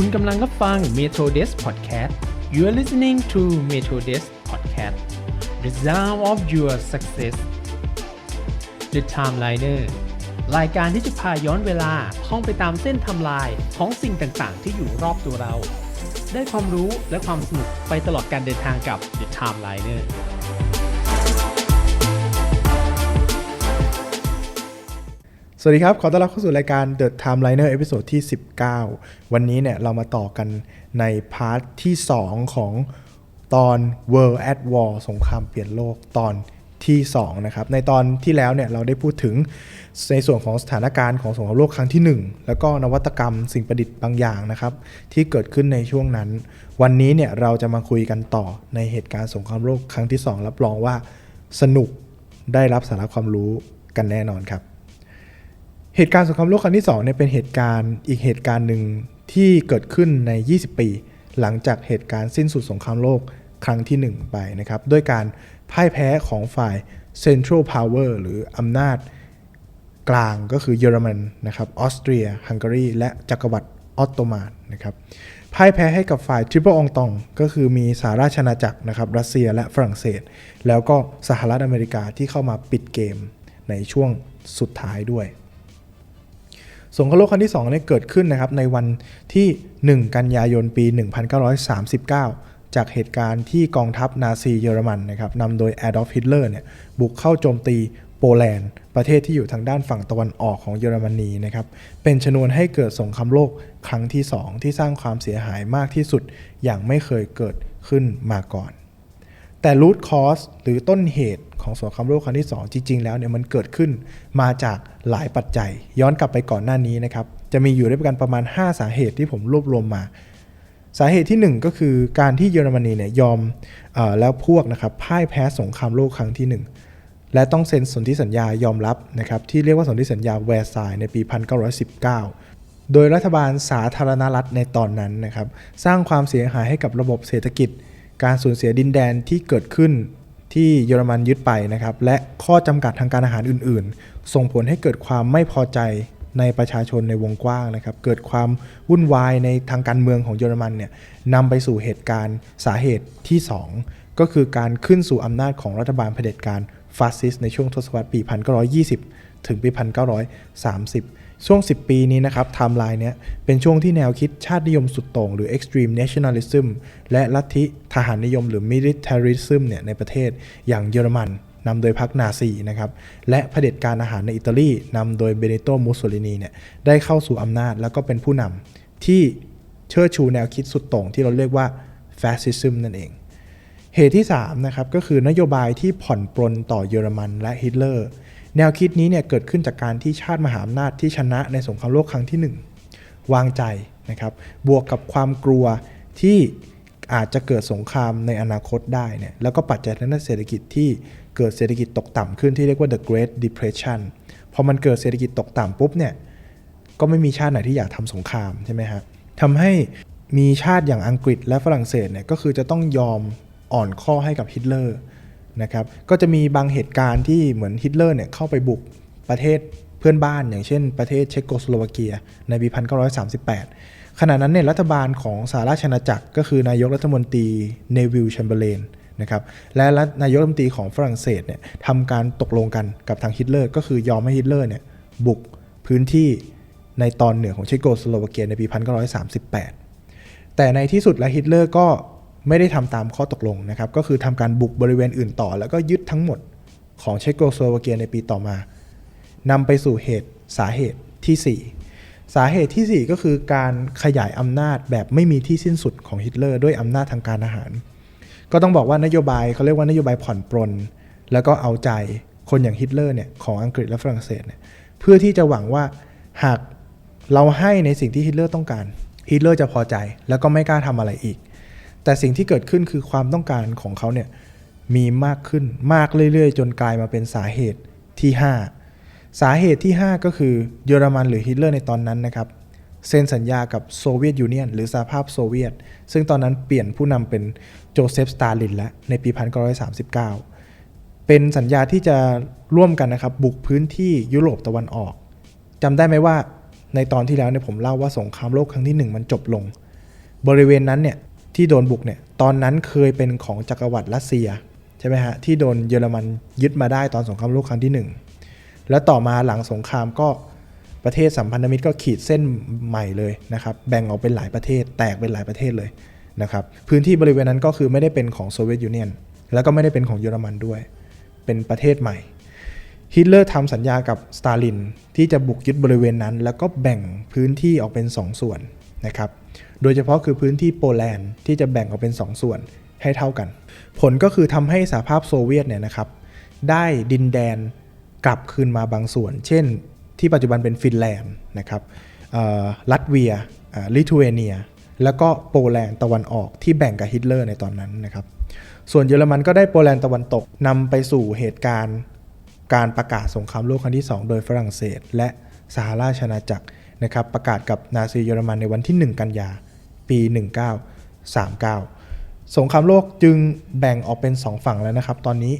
คุณกำลังรับฟัง Metro Desk Podcast You are listening to Metro Desk Podcast The Sound of Your Success The Timeliner รายการที่จะพาย้อนเวลาท่องไปตามเส้นทำลายของสิ่งต่างๆ ที่อยู่รอบตัวเรา ได้ความรู้และความสนุกไปตลอดการเดินทางกับ The Timeliner สวัสดีครับ ขอต้อนรับเข้าสู่รายการ The Timeliner เอพิโซดที่ 19 วันนี้เนี่ยเรามาต่อกันในพาร์ทที่ 2 ของตอน World at War สงครามเปลี่ยนโลกตอนที่ 2 นะครับ ในตอนที่แล้วเนี่ยเราได้พูดถึงในส่วนของสถานการณ์ของสงครามโลกครั้งที่ 1 แล้วก็นวัตกรรมสิ่งประดิษฐ์บางอย่างนะครับ ที่เกิดขึ้นในช่วงนั้น วันนี้เนี่ยเราจะมาคุยกันต่อในเหตุการณ์สงครามโลกครั้งที่ 2 รับรองว่าสนุกได้รับสาระความรู้กันแน่นอนครับ เหตุการณ์สงครามโลกครั้งที่2เนี่ยเป็นเหตุการณ์อีกเหตุการณ์หนึ่งที่เกิดขึ้นใน 20 ปี หลังจากเหตุการณ์สิ้นสุดสงครามโลกครั้งที่ 1 ไปนะครับด้วยการพ่ายแพ้ของฝ่าย Central Power หรืออำนาจกลางก็คือเยอรมันนะครับออสเตรีย ฮังการี และจักรวรรดิออตโตมันนะครับพ่ายแพ้ให้กับฝ่ายทริปเปิลองตอง ก็คือมีสหราชอาณาจักรนะครับรัสเซียและฝรั่งเศส แล้วก็สหรัฐอเมริกาที่เข้ามาปิดเกมในช่วงสุดท้ายด้วย สงครามโลกครั้งที่2เนี่ยเกิดขึ้นนะครับในวันที่ 1 กันยายนปี 1939 จากเหตุการณ์ที่กองทัพนาซีเยอรมันนะครับนำโดยแอดอล์ฟฮิตเลอร์เนี่ยบุกเข้าโจมตีโปแลนด์ประเทศที่อยู่ทางด้านฝั่งตะวันออกของเยอรมนีนะครับเป็นชนวนให้เกิดสงครามโลกครั้งที่ 2 ที่สร้างความเสียหายมากที่สุดอย่างไม่เคยเกิดขึ้นมาก่อน แต่รูทคอสหรือต้นเหตุของสงครามโลกครั้งที่ 2 จริง ๆ แล้วเนี่ยมันเกิดขึ้นมาจากหลายปัจจัย ย้อนกลับไปก่อนหน้านี้นะครับ จะมีอยู่ด้วยกันประมาณ 5 สาเหตุที่ผมรวบรวมมา สาเหตุที่ 1 ก็คือการที่เยอรมนีเนี่ยยอมออแล้วพวกนะครับพ่ายแพ้สงครามโลกครั้งที่ 1 และต้องเซ็นสนธิสัญญายอมรับนะครับที่เรียกว่าสนธิสัญญาแวร์ซายน์ในปี 1919โดยรัฐบาลสาธารณรัฐในตอนนั้นนะครับ สร้างความเสียหายให้กับระบบเศรษฐกิจ การสูญเสียดินแดนที่เกิดขึ้นที่เยอรมันยึดไปนะครับ และข้อจำกัดทางการอาหารอื่น ๆ ส่งผลให้เกิดความไม่พอใจในประชาชนในวงกว้างนะครับ เกิดความวุ่นวายในทางการเมืองของเยอรมันเนี่ยนำไปสู่เหตุการณ์สาเหตุที่ 2 ก็คือการขึ้นสู่อำนาจของรัฐบาลเผด็จการฟาสซิสต์ในช่วงทศวรรษปี 1920 ถึงปี 1930 ช่วง 10 ปีนี้นะครับไทม์ไลน์เนี้ยเป็นช่วงที่แนวคิดชาตินิยมสุดโต่งหรือ extreme nationalism และลัทธิทหารนิยมหรือ militarism เนี่ยในประเทศอย่างเยอรมันนำโดยพรรคนาซีนะครับและเผด็จการอาหารในอิตาลีนำโดยเบเนโตมุสโสลินีเนี่ยได้เข้าสู่อำนาจแล้วก็เป็นผู้นำที่เชิดชูแนวคิดสุดโต่งที่เราเรียกว่า fascism นั่นเองเหตุที่3นะครับก็คือนโยบายที่ผ่อนปลนต่อเยอรมันและฮิตเลอร์ แนวคิดนี้เนี่ยเกิดขึ้นจากการที่ชาติมหาอำนาจที่ชนะในสงครามโลกครั้งที่ 1 วางใจนะครับ บวกกับความกลัวที่อาจจะเกิดสงครามในอนาคตได้เนี่ยแล้วก็ปัจจัยทางด้านเศรษฐกิจที่เกิดเศรษฐกิจตกต่ำขึ้นที่เรียกว่า the Great Depression พอมันเกิดเศรษฐกิจตกต่ำปุ๊บเนี่ยก็ไม่มีชาติไหนที่อยากทำสงครามใช่ไหมฮะทำให้มีชาติอย่างอังกฤษและฝรั่งเศสเนี่ยก็คือจะต้องยอมอ่อนข้อให้กับฮิตเลอร์ นะครับก็จะมีบางเหตุการณ์ที่เหมือนฮิตเลอร์เนี่ยเข้าไปบุกประเทศเพื่อนบ้าน อย่างเช่นประเทศเชโกสโลวาเกีย ในปี 1938 ขณะนั้นเนี่ยรัฐบาลของสหราชอาณาจักร ก็คือนายกรัฐมนตรีเนวิลแชมเบอร์เลนนะครับและนายกรัฐมนตรีของฝรั่งเศสเนี่ยทำการตกลงกันกับทางฮิตเลอร์ ก็คือยอมให้ฮิตเลอร์เนี่ยบุกพื้นที่ในตอนเหนือของเชโกสโลวาเกียในปี 1938 แต่ในที่สุดแล้วฮิตเลอร์ก็ ไม่ได้ทำตามข้อตกลงนะครับ ก็คือทำการบุกบริเวณอื่นต่อ แล้วก็ยึดทั้งหมดของเชโกสโลวาเกียในปีต่อมานำไปสู่เหตุสาเหตุที่ 4 สาเหตุที่ 4 ก็คือการขยายอำนาจแบบไม่มีที่สิ้นสุดของฮิตเลอร์ด้วยอำนาจทางการอาหาร ก็ต้องบอกว่านโยบายเขาเรียกว่านโยบายผ่อนปรน แล้วก็เอาใจคนอย่างฮิตเลอร์เนี่ยของอังกฤษและฝรั่งเศสเนี่ยเพื่อที่จะหวังว่าหากเราให้ในสิ่งที่ฮิตเลอร์ต้องการฮิตเลอร์จะพอใจแล้วก็ไม่กล้าทำอะไรอีก แต่สิ่งที่เกิดขึ้นคือความต้องการของเขาเนี่ยมีมากขึ้นมากเรื่อยๆ จนกลายมาเป็นสาเหตุที่ 5 สาเหตุที่ 5 ก็คือเยอรมันหรือฮิตเลอร์ในตอนนั้นนะครับเซ็นสัญญากับโซเวียตยูเนียนหรือสหภาพโซเวียต ซึ่งตอนนั้นเปลี่ยนผู้นำเป็นโจเซฟสตาลินแล้วในปี 1939 เป็นสัญญาที่จะร่วมกันนะครับบุกพื้นที่ยุโรปตะวันออกจำได้ไหมว่าในตอนที่แล้วเนี่ยผมเล่าว่าสงครามโลกครั้งที่ 1 มันจบลง บริเวณนั้นเนี่ย ที่โดนบุกเนี่ยตอนนั้นเคยเป็นของจักรวรรดิรัสเซียใช่ไหมฮะที่โดนเยอรมันยึดมาได้ตอนสงครามโลกครั้งที่ 1 แล้วต่อมาหลังสงครามก็ประเทศสัมพันธมิตรก็ขีดเส้นใหม่เลยนะครับแบ่งออกเป็นหลายประเทศแตกเป็นหลายประเทศเลยนะครับพื้นที่บริเวณนั้นก็คือไม่ได้เป็นของโซเวียตยูเนียนแล้วก็ไม่ได้เป็นของเยอรมันด้วย เป็นประเทศใหม่ฮิตเลอร์ทำสัญญากับสตาลินที่จะบุกยึดบริเวณนั้น แล้วก็แบ่งพื้นที่ออกเป็น 2ส่วนนะครับ โดยเฉพาะคือพื้นที่โปแลนด์ที่จะแบ่งออกเป็น 2 ส่วนให้เท่ากัน ผลก็คือทำให้สหภาพโซเวียตเนี่ยนะครับได้ดินแดนกลับคืนมาบางส่วน เช่น ที่ปัจจุบันเป็นฟินแลนด์นะครับลัตเวียลิทัวเนีย แล้วก็โปแลนด์ตะวันออกที่แบ่งกับฮิตเลอร์ในตอนนั้นนะครับ ส่วนเยอรมันก็ได้โปแลนด์ตะวันตกนำไปสู่เหตุการณ์การประกาศสงครามโลกครั้งที่ 2 โดยฝรั่งเศส และสหราชอาณาจักรนะครับประกาศกับนาซีเยอรมันในวันที่ 1 กันยา ปี 1939 สงครามโลกจึงแบ่งออกเป็น 2 ฝั่งแล้วนะครับ ตอนนี้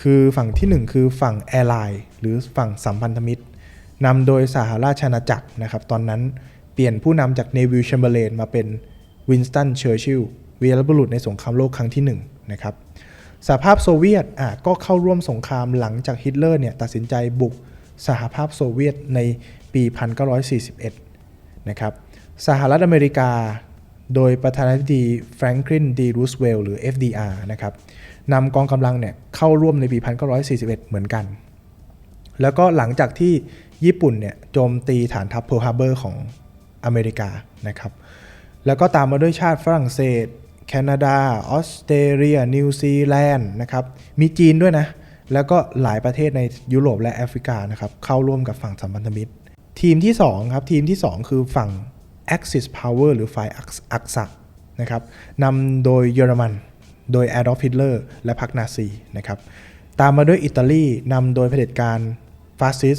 คือฝั่งที่ 1 คือฝั่งแอร์ไลน์หรือฝั่งสัมพันธมิตรนำโดยสหราชอาณาจักรนะครับ ตอนนั้นเปลี่ยนผู้นำจากเนวิลแชมเบอร์เลนมาเป็นวินสตันเชอร์ชิลวีรบุรุษในสงครามโลกครั้งที่ 1 นะครับสหภาพโซเวียตอะก็เข้าร่วมสงครามหลังจากฮิตเลอร์เนี่ยตัดสินใจบุกสหภาพโซเวียตในปี 1941 นะครับ สหรัฐอเมริกา โดยประธานาธิบดีแฟรงคลินดีรูสเวลล์หรือ FDR นะครับนำกองกำลังเนี่ยเข้าร่วมในปี 1941 เหมือนกัน แล้วก็หลังจากที่ญี่ปุ่นเนี่ยโจมตีฐานทัพเพิร์ลฮาร์เบอร์ของอเมริกานะครับ แล้วก็ตามมาด้วยชาติฝรั่งเศส แคนาดา ออสเตรเลีย นิวซีแลนด์นะครับ มีจีนด้วยนะ แล้วก็หลายประเทศในยุโรปและแอฟริกานะครับเข้าร่วมกับฝั่งสัมพันธมิตร ทีมที่2ครับทีมที่ 2 คือฝั่ง Axis Power หรือฝ่ายอักษะนะครับนำโดยเยอรมัน โดย Adolf Hitler และพรรคนาซีนะครับตามมาด้วยอิตาลีนำโดยเผด็จการฟาสซิส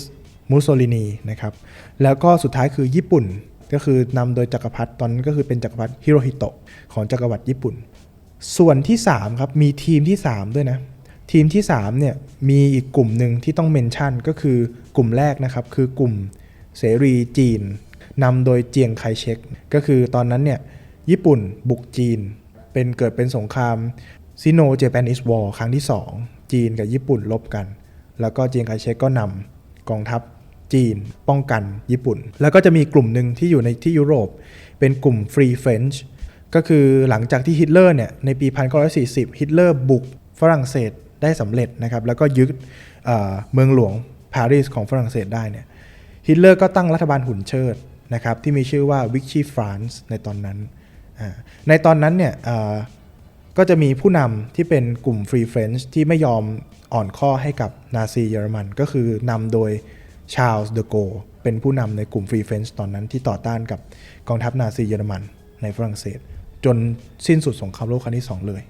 มุสโสลินีนะครับแล้วก็สุดท้ายคือญี่ปุ่นก็คือนำโดยจักรพรรดิตอนนั้นก็คือเป็นจักรพรรดิฮิโรฮิโตะของจักรวรรดิญี่ปุ่น ส่วนที่3ครับมีทีมที่ 3 ด้วยนะทีมที่3เนี่ยมีอีกกลุ่มหนึ่งที่ต้องเมนชั่นก็คือกลุ่มแรกนะครับคือกลุ่มเสรีจีน นำโดยเจียงไคเชกก็คือตอนนั้นเนี่ยญี่ปุ่นบุกจีน เป็นเกิดเป็นสงครามซิโนเจแปนิสวอร์ครั้งที่ 2 จีนกับญี่ปุ่นลบกัน แล้วก็เจียงไคเชกก็นำกองทัพจีนป้องกันญี่ปุ่น แล้วก็จะมีกลุ่มหนึ่งที่อยู่ในที่ยุโรป เป็นกลุ่มฟรีเฟนช์ก็คือหลังจากที่ฮิตเลอร์เนี่ยในปี 1940 ฮิตเลอร์บุกฝรั่งเศสได้สำเร็จนะครับ แล้วก็ยึดเเมืองหลวงปารีสของฝรั่งเศสได้เนี่ยฮิตเลอร์ก็ตั้งรัฐบาลหุ่นเชิด นะครับที่มีชื่อว่าวิกชีฟรานซ์ในตอนนั้น ในตอนนั้นเนี่ยก็จะมีผู้นำที่เป็นกลุ่มฟรีเฟรนช์ที่ไม่ยอมอ่อนข้อให้กับนาซีเยอรมัน ก็คือนำโดยชาร์ลส์เดโกเป็นผู้นำในกลุ่มฟรีเฟรนช์ตอนนั้นที่ต่อต้านกับกองทัพนาซีเยอรมันในฝรั่งเศส จนสิ้นสุดสงครามโลกครั้งที่ 2 เลย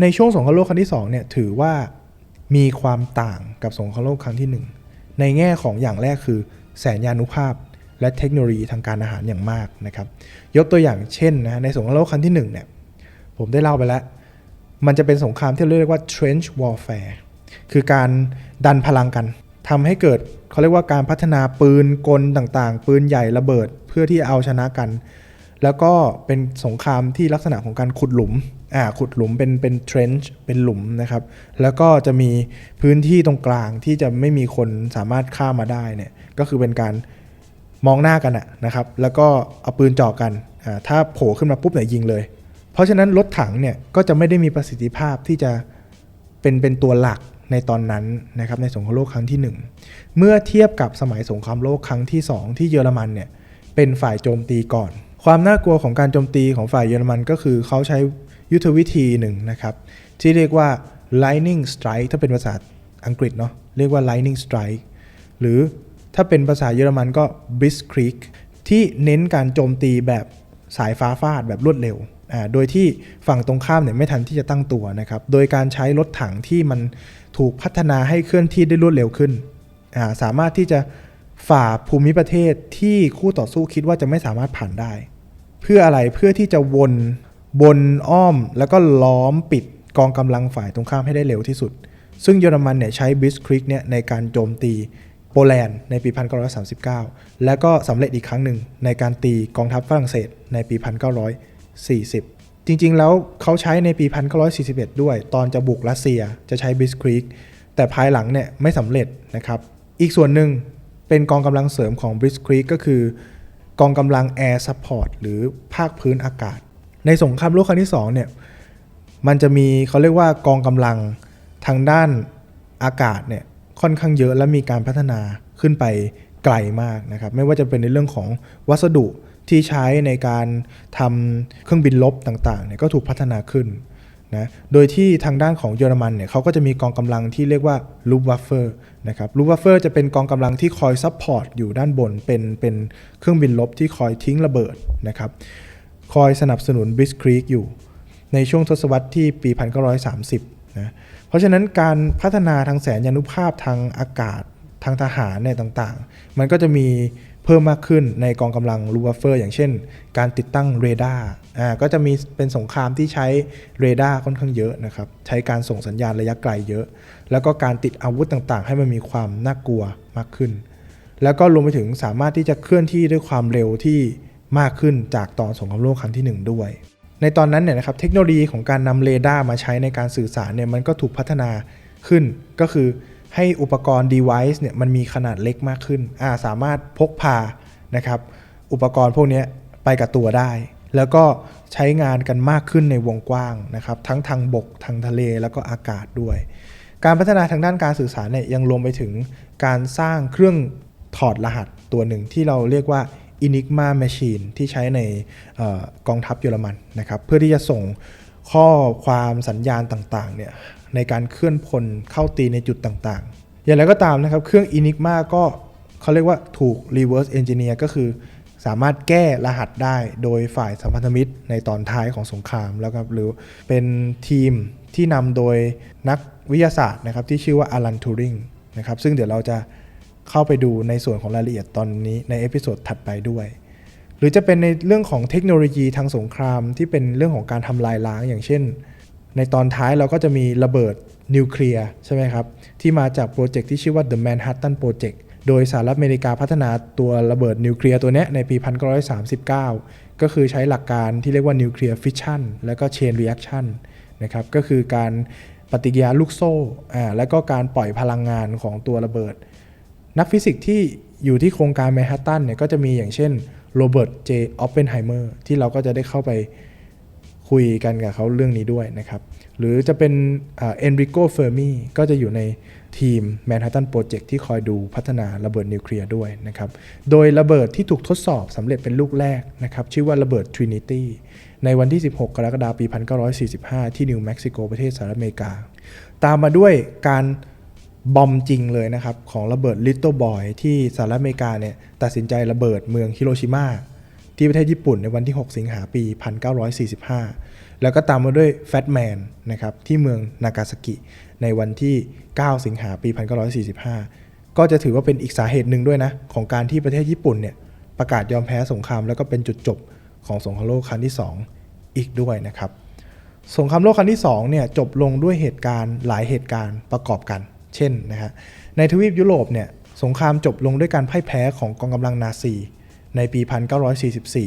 ในช่วงสงครามโลกครั้งที่2เนี่ยถือว่ามีความต่างกับสงครามโลกครั้งที่ 1 ในแง่ของอย่างแรกคือแสนยานุภาพ และเทคโนโลยีทางการอาหารอย่างมากนะครับ ยกตัวอย่างเช่นนะในสงครามโลกครั้งที่1เนี่ยผมได้เล่าไปแล้ว มันจะเป็นสงครามที่เรียกว่า trench warfare คือการดันพลังกันทำให้เกิดเขาเรียกว่าการพัฒนาปืนกลต่างๆ ปืนใหญ่ระเบิดเพื่อที่เอาชนะกัน แล้วก็เป็นสงครามที่ลักษณะของการขุดหลุมอ่าขุดหลุมเป็นเป็น trench เป็นหลุมนะครับ แล้วก็จะมีพื้นที่ตรงกลางที่จะไม่มีคนสามารถข้ามมาได้เนี่ยก็คือเป็นการ มองหน้ากันะนะครับ แล้วก็เอาปืนจ่อกัน ถ้าโผล่ขึ้นมาปุ๊บเนี่ยยิงเลย เพราะฉะนั้นรถถังเนี่ยก็จะไม่ได้มีประสิทธิภาพที่จะเป็นเป็นตัวหลักในตอนนั้นนะครับในสงครามโลกครั้งที่ 1 เมื่อเทียบกับสมัยสงครามโลกครั้งที่ 2 ที่เยอรมันเนี่ยเป็นฝ่ายโจมตีก่อน ความน่ากลัวของการโจมตีของฝ่ายเยอรมันก็คือเขาใช้ยุทธวิธีหนึ่งนะครับที่เรียกว่า lightning strike ถ้าเป็นภาษาอังกฤษเนาะเรียกว่า lightning strike หรือ ถ้าเป็นภาษาเยอรมันก็ blitzkrieg ที่เน้นการโจมตีแบบสายฟ้าฟาดแบบรวดเร็ว โดยที่ฝั่งตรงข้ามเนี่ยไม่ทันที่จะตั้งตัวนะครับ โดยการใช้รถถังที่มันถูกพัฒนาให้เคลื่อนที่ได้รวดเร็วขึ้นาสามารถที่จะฝ่าภูมิประเทศที่คู่ต่อสู้คิดว่าจะไม่สามารถผ่านได้ เพื่ออะไรเพื่อที่จะวนบนอ้อมแล้วก็ล้อมปิดกองกำลังฝ่ายตรงข้ามให้ได้เร็วที่สุด ซึ่งเยอรมันเนี่ยใช้บิสคริกเนี่ยในการโจมตี โปแลนด์ในปี 1939 และก็สำเร็จอีกครั้งหนึ่งในการตีกองทัพฝรั่งเศสในปี 1940 จริงๆ แล้วเขาใช้ในปี 1941 ด้วย ตอนจะบุกรัสเซียจะใช้บิสครีกแต่ภายหลังเนี่ยไม่สำเร็จนะครับ อีกส่วนหนึ่งเป็นกองกำลังเสริมของบิสครีกก็คือกองกำลังแอร์ซัพพอร์ตหรือภาคพื้นอากาศ ในสงครามโลกครั้งที่สองเนี่ยมันจะมีเขาเรียกว่ากองกำลังทางด้านอากาศเนี่ย ค่อนข้างเยอะและมีการพัฒนาขึ้นไปไกลมากนะครับ ไม่ว่าจะเป็นในเรื่องของวัสดุที่ใช้ในการทำเครื่องบินลบต่างๆเนี่ยก็ถูกพัฒนาขึ้นนะโดยที่ทางด้านของเยอรมันเนี่ยเขาก็จะมีกองกำลังที่เรียกว่าลูบัฟเฟอร์นะครับลูบัฟเฟอร์จะเป็นกองกำลังที่คอยซัพพอร์ตอยู่ด้านบน เป็นเป็นเครื่องบินลบที่คอยทิ้งระเบิดนะครับคอยสนับสนุนบิสครีกอยู่ ในช่วงทศวรรษที่ปี 1930นะ ราะฉะนั้นการพัฒนาทางแสนยานุภาพทางอากาศทางทหารเนี่ยต่างๆ มันก็จะมีเพิ่มมากขึ้นในกองกำลังลูบัฟเฟอร์ อย่างเช่น การติดตั้งเรดาร์อ่าก็จะมีเป็นสงครามที่ใช้เรดาร์ค่อนข้างเยอะนะครับ ใช้การส่งสัญญาณระยะไกลเยอะ แล้วก็การติดอาวุธต่างๆ ให้มันมีความน่ากลัวมากขึ้น แล้วก็รวมไปถึงสามารถที่จะเคลื่อนที่ด้วยความเร็วที่มากขึ้นจากตอนสงครามโลกครั้งที่หนึ่งด้วย ในตอนนั้นเนี่ยนะครับเทคโนโลยีของการนำเรดาร์มาใช้ในการสื่อสารเนี่ยมันก็ถูกพัฒนาขึ้น ก็คือให้อุปกรณ์ device เนี่ยมันมีขนาดเล็กมากขึ้นอ่าสามารถพกพานะครับอุปกรณ์พวกนี้ไปกับตัวได้ แล้วก็ใช้งานกันมากขึ้นในวงกว้างนะครับทั้งทางบกทางทะเลแล้วก็อากาศด้วย การพัฒนาทางด้านการสื่อสารเนี่ยยังรวมไปถึงการสร้างเครื่องถอดรหัสตัวหนึ่งที่เราเรียกว่า Enigma Machine ที่ใช้ในออกองทัพเยอรมันนะครับเพื่อที่จะส่งข้อความสัญญาณต่างๆเนี่ยในการเคลื่อนพลเข้าตีในจุดต่างๆ อย่างไรก็ตามนะครับเครื่อง Enigma ก็เขาเรียกว่าถูก reverse engineer ก็คือสามารถแก้รหัสได้โดยฝ่ายสัมพันธมิตรในตอนท้ายของสงครามแล้วครับหรือเป็นทีมที่นำโดยนักวิทยาศาสตร์นะครับที่ชื่อว่าอลันทูริงนะครับซึ่งเดี๋ยวเราจะ เข้าไปดูในส่วนของรายละเอียดตอนนี้ในเอพิโซดถัดไปด้วย หรือจะเป็นในเรื่องของเทคโนโลยีทางสงครามที่เป็นเรื่องของการทำลายล้างอย่างเช่น ในตอนท้ายเราก็จะมีระเบิดนิวเคลียร์ใช่ไหมครับ ที่มาจากโปรเจกต์ที่ชื่อว่า The Manhattan Project โดยสหรัฐอเมริกาพัฒนาตัวระเบิดนิวเคลียร์ตัวนี้ในปี 1939 ก็คือใช้หลักการที่เรียกว่านิวเคลียร์ฟิชชันและก็เชนเรีแอคชั่นนะครับก็คือการปฏิกิริยาลูกโซ่อ่าแล้วก็การปล่อยพลังงานของตัวระเบิด นักฟิสิกส์ที่อยู่ที่โครงการแมนฮัตตันเนี่ยก็จะมีอย่างเช่นโรเบิร์ตเจออปเปนไฮเมอร์ที่เราก็จะได้เข้าไปคุยกันกับเขาเรื่องนี้ด้วยนะครับ หรือจะเป็นเอ็นริโกเฟอร์มีก็จะอยู่ในทีม Manhattan Project ที่คอยดูพัฒนาระเบิดนิวเคลียร์ด้วยนะครับ โดยระเบิดที่ถูกทดสอบสำเร็จเป็นลูกแรกนะครับ ชื่อว่าระเบิด Trinity ในวันที่ 16 กรกฎาคมปี 1945 ที่นิวเม็กซิโกประเทศสหรัฐอเมริกา ตามมาด้วยการ บอมจริงเลยนะครับของระเบิด Little Boy ที่สหรัฐอเมริกาเนี่ยตัดสินใจระเบิดเมืองฮิโรชิมาที่ประเทศญี่ปุ่นในวันที่ 6 สิงหาปี 1945 แล้วก็ตามมาด้วย Fat Man นะครับที่เมืองนากาซากิในวันที่ 9 สิงหาปี 1945 ก็จะถือว่าเป็นอีกสาเหตุหนึ่งด้วยนะ ของการที่ประเทศญี่ปุ่นเนี่ยประกาศยอมแพ้สงคราม แล้วก็เป็นจุดจบของสงครามโลกครั้งที่ 2 อีกด้วยนะครับ สงครามโลกครั้งที่2เนี่ยจบลงด้วยเหตุการณ์หลายเหตุการณ์ประกอบกัน เช่นนะฮะในทวีปยุโรปเนี่ยสงครามจบลงด้วยการพ่ายแพ้ของกองกำลังนาซีในปี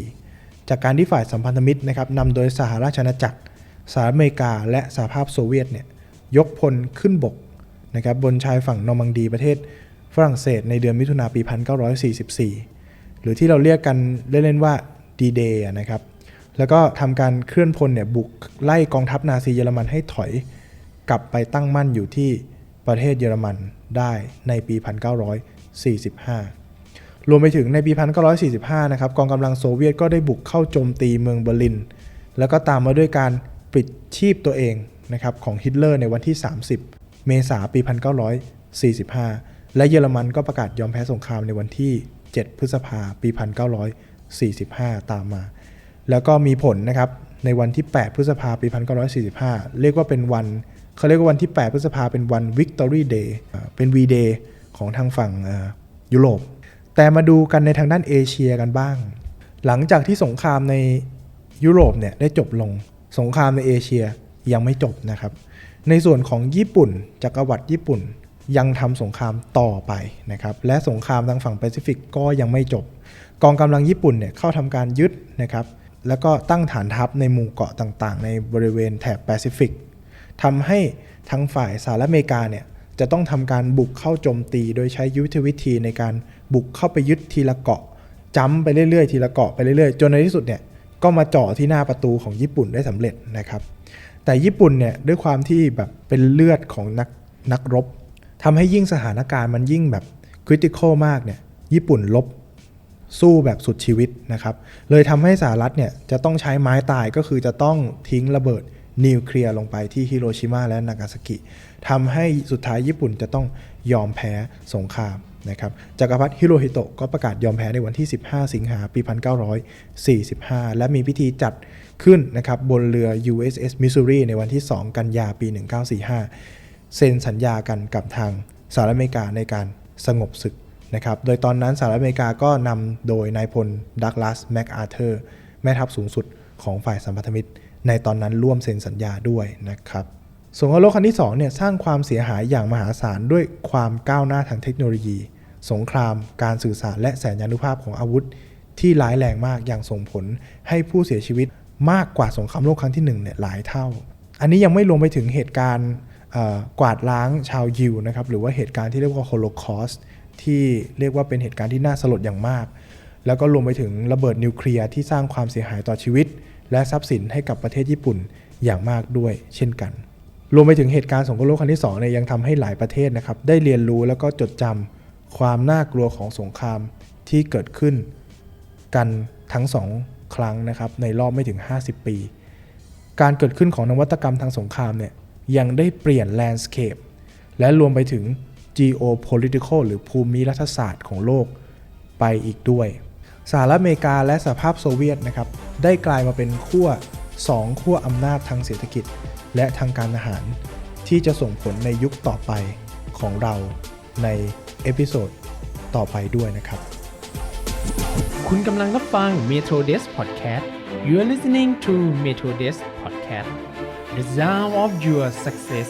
1944 จากการที่ฝ่ายสัมพันธมิตรนะครับนำโดยสหราชอาณาจักรสหรัฐอเมริกา และสหภาพโซเวียตเนี่ยยกพลขึ้นบกนะครับบนชายฝั่งนอร์มังดีประเทศฝรั่งเศสในเดือนมิถุนาปี 1944 หรือที่เราเรียกกันเล่นๆว่าดีเดย์นะครับแล้วก็ทำการเคลื่อนพลเนี่ยบุกไล่กองทัพนาซีเยอรมันให้ถอย กลับไปตั้งมั่นอยู่ที่ ประเทศเยอรมันได้ในปี 1945 รวมไปถึงในปี 1945 นะครับกองกำลังโซเวียตก็ได้บุกเข้าโจมตีเมืองเบอร์ลิน แล้วก็ตามมาด้วยการปิดชีพตัวเองนะครับของฮิตเลอร์ในวันที่ 30 เมษายนปี 1945 และเยอรมันก็ประกาศยอมแพ้สงครามในวันที่ 7 พฤษภาปี 1945 ตามมา แล้วก็มีผลนะครับในวันที่ 8 พฤษภาปี 1945 เรียกว่าเป็นวัน เขาเรียกว่าวันที่ 8 พฤษภาเป็นวัน Victory Day เป็น V-Day ของทางฝั่งยุโรป แต่มาดูกันในทางด้านเอเชียกันบ้าง หลังจากที่สงครามในยุโรปเนี่ยได้จบลง สงครามในเอเชียยังไม่จบนะครับ ในส่วนของญี่ปุ่นจักรวรรดิญี่ปุ่นยังทำสงครามต่อไปนะครับ และสงครามทางฝั่งแปซิฟิกก็ยังไม่จบ กองกำลังญี่ปุ่นเนี่ยเข้าทำการยึดนะครับ แล้วก็ตั้งฐานทัพในหมู่เกาะต่างๆ ในบริเวณแถบแปซิฟิก ทำให้ทางฝ่ายสหรัฐอเมริกาเนี่ยจะต้องทำการบุกเข้าโจมตี โดยใช้ยุทธวิธีในการบุกเข้าไปยึดทีละเกาะจ้ำไปเรื่อยๆ ทีละเกาะไปเรื่อยๆ จนในที่สุดเนี่ยก็มาเจ่อที่หน้าประตูของญี่ปุ่นได้สำเร็จนะครับ แต่ญี่ปุ่นเนี่ยด้วยความที่แบบเป็นเลือดของนักนักรบทำให้ยิ่งสถานการณ์มันยิ่งแบบคริติคอลมากเนี่ยญี่ปุ่นลบสู้แบบสุดชีวิตนะครับ เลยทำให้สหรัฐเนี่ยจะต้องใช้ไม้ตายก็คือจะต้องทิ้งระเบิด นิวเคลียร์ลงไปที่ฮิโรชิมาและนากาซากิทำให้สุดท้ายญี่ปุ่นจะต้องยอมแพ้สงครามนะครับจักรพรรดิฮิโรฮิโตะก็ประกาศยอมแพ้ในวันที่ 15 สิงหาปี 1945 และมีพิธีจัดขึ้นนะครับบนเรือ USS Missouri ในวันที่ 2 กันยาปี 1945 เซ็นสัญญากันกับทางสหรัฐอเมริกาในการสงบศึกนะครับ โดยตอนนั้นสหรัฐอเมริกาก็นำโดยนายพลดักลาสแมคอาเธอร์แม่ทัพสูงสุดของฝ่ายสัมพันธมิตร ในตอนนั้นร่วมเซ็นสัญญาด้วยนะครับสงครามโลกครั้งที่2เนี่ยสร้างความเสียหายอย่างมหาศาลด้วยความก้าวหน้าทางเทคโนโลยี สงคราม การสื่อสารและแสนยานุภาพของอาวุธ ที่ร้ายแรงมากอย่างส่งผลให้ผู้เสียชีวิตมากกว่าสงครามโลกครั้งที่1เนี่ยหลายเท่า อันนี้ยังไม่รวมไปถึงเหตุการณ์กวาดล้างชาวยิวนะครับหรือว่าเหตุการณ์ที่เรียกว่าโฮโลคอสที่เรียกว่าเป็นเหตุการณ์ที่น่าสลดอย่างมาก แล้วก็รวมไปถึงระเบิดนิวเคลียร์ที่สร้างความเสียหายต่อชีวิต และทรัพย์สินให้กับประเทศญี่ปุ่นอย่างมากด้วยเช่นกัน รวมไปถึงเหตุการณ์สงครามโลกครั้งที่2เนี่ยยังทำให้หลายประเทศนะครับได้เรียนรู้แล้วก็จดจำความน่ากลัวของสงครามที่เกิดขึ้นกันทั้งสองครั้งนะครับในรอบไม่ถึง 50 ปี การเกิดขึ้นของนวัตกรรมทางสงครามเนี่ยยังได้เปลี่ยนแลนด์สเคปและรวมไปถึง geopolitical หรือภูมิรัฐศาสตร์ของโลกไปอีกด้วย สหรัฐอเมริกาและสหภาพโซเวียตนะครับได้กลายมาเป็นขั้ว2ขั้วอำนาจทางเศรษฐกิจ และทางการทหาร ที่จะส่งผลในยุคต่อไปของเราในเอพิโซดต่อไปด้วยนะครับ คุณกำลังรับฟัง Metro Desk Podcast You are listening to Metro Desk Podcast The Sound of Your Success